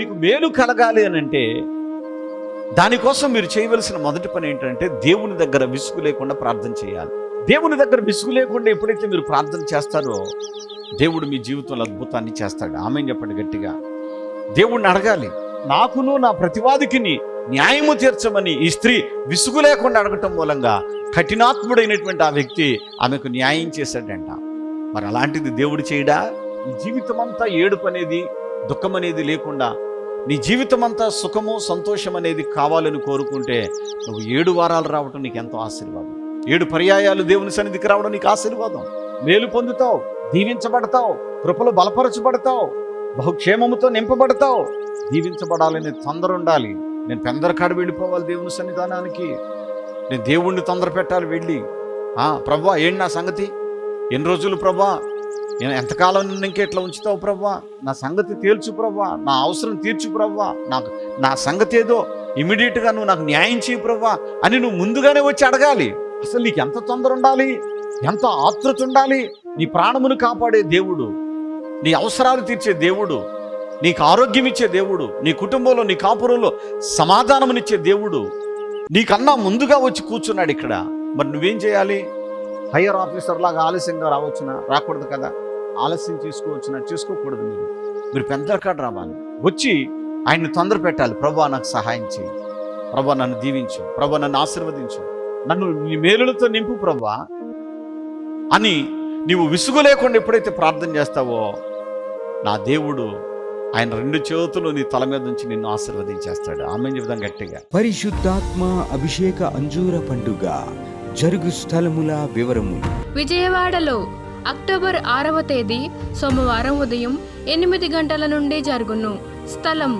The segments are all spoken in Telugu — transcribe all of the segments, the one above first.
మీకు మేలు కలగాలి అని అంటే దానికోసం మీరు చేయవలసిన మొదటి పని ఏంటంటే దేవుని దగ్గర విసుగు లేకుండా ప్రార్థన చేయాలి. దేవుని దగ్గర విసుగు లేకుండా ఎప్పుడైతే మీరు ప్రార్థన చేస్తారో దేవుడు మీ జీవితంలో అద్భుతాన్ని చేస్తాడు. ఆమె చెప్పండి గట్టిగా. దేవుణ్ణి అడగాలి. నాకును నా ప్రతివాదికిని న్యాయము తీర్చమని ఈ స్త్రీ విసుగు లేకుండా అడగటం మూలంగా కఠినాత్ముడైనటువంటి ఆ వ్యక్తి ఆమెకు న్యాయం చేశాడంట. మరి అలాంటిది దేవుడు చేయడా? జీవితమంతా జీవితం అంతా ఏడుపు అనేది దుఃఖం అనేది లేకుండా నీ జీవితం అంతా సుఖము సంతోషం అనేది కావాలని కోరుకుంటే నువ్వు ఏడు వారాలు రావటం నీకు ఎంతో ఆశీర్వాదం. ఏడు పర్యాయాలు దేవుని సన్నిధికి రావడం నీకు ఆశీర్వాదం. మేలు పొందుతావు దీవించబడతావు కృపలు బలపరచబడతావు బహుక్షేమముతో నింపబడతావు. దీవించబడాలని తొందర ఉండాలి. నేను పెందరకాడు వెళ్ళిపోవాలి దేవుని సన్నిధానానికి. నేను దేవుణ్ణి తొందర పెట్టాలి వెళ్ళి. ఆ ప్రభా ఏంటి నా సంగతి? ఎన్ని రోజులు ప్రభా? నేను ఎంతకాలం నిన్ను ఇంకా ఇట్లా ఉంచుతావు ప్రవ్వా నా సంగతి తేల్చు ప్రవ్వా నా అవసరం తీర్చు ప్రవ్వా నాకు నా సంగతి ఏదో ఇమీడియట్గా నువ్వు నాకు న్యాయం చేయి ప్రవ్వా అని నువ్వు ముందుగానే వచ్చి అడగాలి. అసలు నీకు ఎంత తొందర ఉండాలి? ఎంత ఆతృత ఉండాలి? నీ ప్రాణమును కాపాడే దేవుడు నీ అవసరాలు తీర్చే దేవుడు నీకు ఆరోగ్యం ఇచ్చే దేవుడు నీ కుటుంబంలో నీ కాపురంలో సమాధానమునిచ్చే దేవుడు. నీకన్నా ముందుగా వచ్చి కూర్చున్నాడు ఇక్కడ. మరి నువ్వేం చేయాలి? హయ్యర్ ఆఫీసర్ లాగా ఆలస్యంగా రావచ్చునా? రాకూడదు కదా. ఆలస్యం చేసుకోవచ్చునా చేసుకోకూడదు మీరు. మీరు పెద్దకాడ రావాలి. వచ్చి ఆయన్ని తొందర పెట్టాలి. ప్రభా నాకు సహాయం చేయి ప్రభా నన్ను దీవించు. ప్రభా నన్ను ఆశీర్వదించు. నన్ను నీ మేలులతో నింపు ప్రభా అని నీవు విసుగు లేకుండా ఎప్పుడైతే ప్రార్థన చేస్తావో నా దేవుడు ఆయన రెండు చేతులు నీ తల మీద నుంచి నిన్ను ఆశీర్వదించేస్తాడు. ఆమె చెబుదాం గట్టిగా. పరిశుద్ధాత్మ అభిషేక అంజూర పండుగ జరుగు స్థలముల వివరములు. విజయవాడలో అక్టోబర్ ఆరవ తేదీ సోమవారం ఉదయం ఎనిమిది గంటల నుండి జరుగును. స్థలం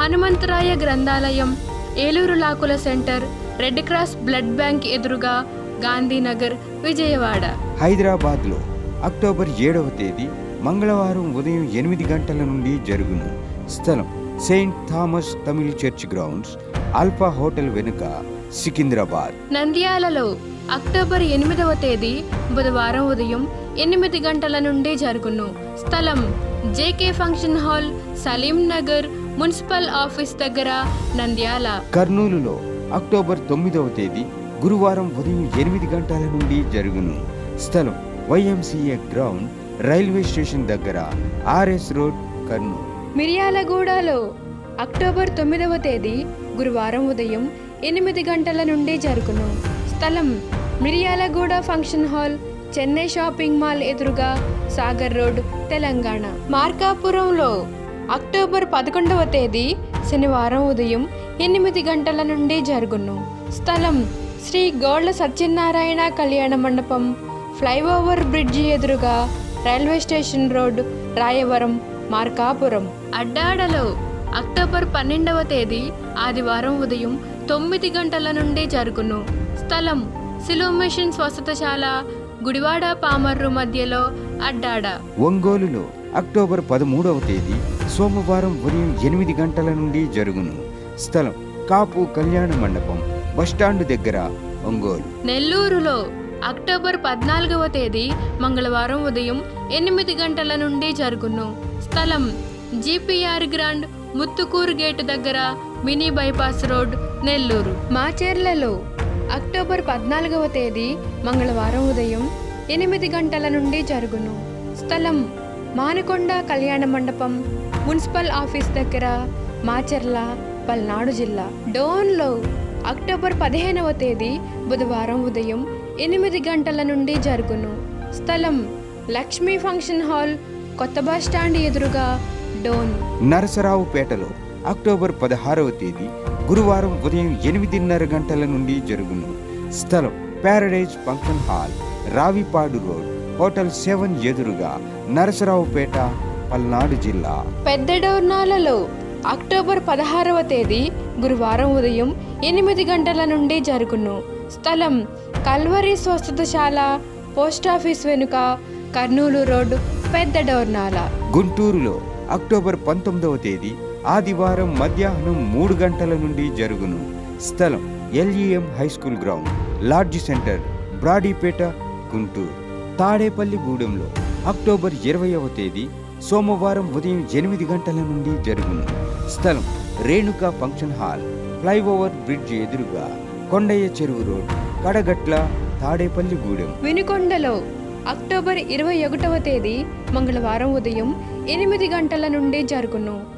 హనుమంతరాయ గ్రంథాలయం Eluru లాకుల centre red cross blood bank ఎదురుగా గాంధీనగర్ విజయవాడ. హైదరాబాద్లో అక్టోబర్ ఏడవ తేదీ మంగళవారం ఉదయం ఎనిమిది గంటల నుండి జరుగును. స్థలం Saint Thomas Tamil church grounds Alpha hotel వెనుక సికింద్రాబాద్. నంద్యాలలో అక్టోబర్ ఎనిమిదవ తేదీ బుధవారం ఉదయం ఎనిమిది గంటల నుండి జరుగును. స్థలం JK function hall Salim Nagar municipal office దగ్గర నంద్యాల. కర్నూలులో అక్టోబర్ తొమ్మిదవ తేదీ గురువారం ఉదయం ఎనిమిది గంటల నుండి జరుగును. స్థలం వైఎంసీఏ గ్రౌండ్ రైల్వే స్టేషన్ దగ్గర ఆర్ఎస్ రోడ్ కర్నూలు. మిర్యాలగూడలో అక్టోబర్ తొమ్మిదవ తేదీ గురువారం ఉదయం ఎనిమిది గంటల నుండి జరుగును. స్థలం Miryalaguda function hall Chennai shopping mall ఎదురుగా సాగర్ రోడ్ తెలంగాణ. మార్కాపురంలో అక్టోబర్ పదకొండవ తేదీ శనివారం ఉదయం ఎనిమిది గంటల నుండి జరుగును. స్థలం శ్రీ గోళ్ళ సత్యనారాయణ కళ్యాణ మండపం ఫ్లైఓవర్ బ్రిడ్జి ఎదురుగా railway station road Rayavaram Markapuram. అడ్డాడలో October పన్నెండవ తేదీ ఆదివారం ఉదయం తొమ్మిది గంటల నుండి జరుగును. స్థలం సిలో మిషన్ స్వస్థతశాల గుడివాడ పామర్రు మధ్యలో అడ్డాడ. ఒంగోలులో అక్టోబర్ పదమూడవ తేదీ సోమవారం ఉదయం ఎనిమిది గంటల నుండి జరుగును. స్థలం కాపు కళ్యాణ మండపం బస్టాండ్ దగ్గర ఒంగోలు. నెల్లూరులో అక్టోబర్ పద్నాలుగవ తేదీ మంగళవారం ఉదయం ఎనిమిది గంటల నుండి జరుగును. స్థలం జీపీఆర్ గ్రాండ్ ముత్తుకూరు గేటు దగ్గర మినీ బైపాస్ రోడ్ నెల్లూరు. మాచేర్లలో అక్టోబర్ పద్నాలుగవ తేదీ మంగళవారం ఉదయం ఎనిమిది గంటల నుండి జరుగును. స్థలం మానకొండ కళ్యాణ మండపం మున్సిపల్ ఆఫీస్ దగ్గర మాచెర్ల పల్నాడు జిల్లా. డోన్లో అక్టోబర్ పదిహేనవ తేదీ బుధవారం ఉదయం ఎనిమిది గంటల నుండి జరుగును. స్థలం లక్ష్మీ ఫంక్షన్ హాల్ కొత్త బస్ స్టాండ్ ఎదురుగా డోన్. నరసరావుపేటలో అక్టోబర్ పదహారవ తేదీ గురువారం ఉదయం ఎనిమిదిన్నర గంటల నుండి జరుగును. స్థలం paradise function hall Ravipadu road hotel seven ఎదురుగా నరసరావుపేట పల్నాడు జిల్లా. పెద్ద డోర్నాలలో అక్టోబర్ పదహారవ తేదీ గురువారం ఉదయం ఎనిమిది గంటల నుండి జరుగును. స్థలం కల్వరి స్వస్థతశాల పోస్టాఫీస్ వెనుక కర్నూలు రోడ్ పెద్ద డోర్నాల గుంటూరులో అక్టోబర్ పంతొమ్మిదవ తేదీ ఆదివారం మధ్యాహ్నం మూడు గంటల నుండి జరుగును. స్థలం LEM high school ground lodge centre Brodipet Guntur. Tadepalli గూడెంలో అక్టోబర్ ఇరవైవ తేదీ సోమవారం ఉదయం ఎనిమిది గంటల నుండి జరుగును. స్థలం Renuka function hall flyover bridge ఎదురుగా కొండయ్య చెరువు రోడ్ కడగట్ల తాడేపల్లిగూడెం వినుకొండలో అక్టోబర్ ఇరవై ఒకటవ తేదీ మంగళవారం ఉదయం ఎనిమిది గంటల నుండి జరుగును.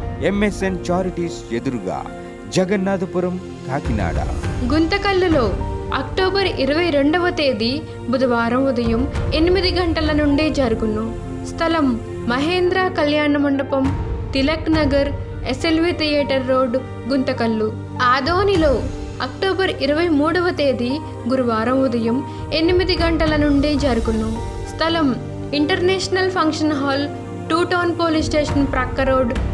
ఎంఎస్ఎన్ చారిటీస్ ఎదురుగా జగన్నాథపురం కాకినాడ. గుంతకల్లులో అక్టోబర్ ఇరవై రెండవ తేదీ బుధవారం ఉదయం ఎనిమిది గంటల నుండి జరుగును. స్థలం మహేంద్ర కళ్యాణ మండపం Tilak Nagar SLV theatre road Guntakal. ఆదోనిలో అక్టోబర్ ఇరవై మూడవ తేదీ గురువారం ఉదయం ఎనిమిది గంటల నుండి జరుగును. స్థలం international function hall two town police station ప్రక్క రోడ్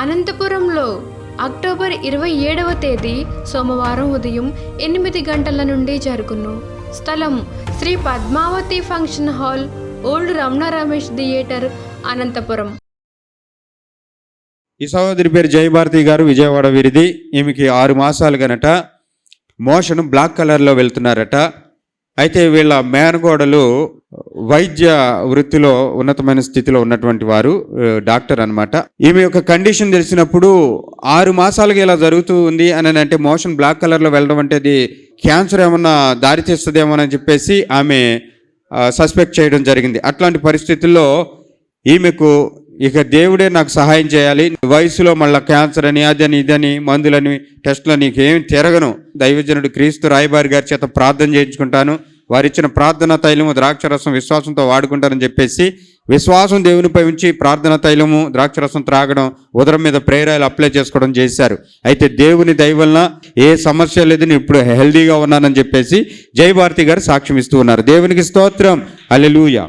అనంతపురంలో అక్టోబర్ ఇరవై ఏడవ తేదీ సోమవారం ఉదయం ఎనిమిది గంటల నుండి జరుగును. స్థలం Sri Padmavathi function hall old Ramana Ramesh theatre Anantapur. ఈ సహోదరి పేరు జయభారతి గారు విజయవాడ వీరిది. ఈమెకి ఆరు మాసాలు గనట. మోషన్ బ్లాక్ కలర్లో వెళ్తున్నారట. అయితే వీళ్ళ మేనగోడలు వైద్య వృత్తిలో ఉన్నతమైన స్థితిలో ఉన్నటువంటి వారు డాక్టర్ అన్నమాట. ఈమె యొక్క కండిషన్ తెలిసినప్పుడు ఆరు మాసాలుగా ఇలా జరుగుతూ ఉంది అని అంటే మోషన్ బ్లాక్ కలర్లో వెళ్ళడం అంటే అది క్యాన్సర్ ఏమన్నా దారితీస్తుందేమోనని చెప్పేసి ఆమె సస్పెక్ట్ చేయడం జరిగింది. అట్లాంటి పరిస్థితుల్లో ఈమెకు ఇక దేవుడే నాకు సహాయం చేయాలి. వయసులో మళ్ళీ క్యాన్సర్ అని అదని ఇదని మందులని టెస్టులని ఏమి తిరగను. దైవజనుడు క్రీస్తు రాయబారి గారి చేత ప్రార్థన చేయించుకుంటాను. వారిచ్చిన ప్రార్థన తైలము ద్రాక్షరసం విశ్వాసంతో వాడుకుంటారని చెప్పేసి విశ్వాసం దేవునిపై ఉంచి ప్రార్థన తైలము ద్రాక్షరసం త్రాగడం ఉదరం మీద ప్రేరాలు అప్లై చేసుకోవడం చేశారు. అయితే దేవుని దయవలన ఏ సమస్య లేదు నేను ఇప్పుడు హెల్దీగా ఉన్నానని చెప్పేసి జయభారతి గారు సాక్ష్యం ఇస్తూ ఉన్నారు. దేవునికి స్తోత్రం. అల్లెలూయా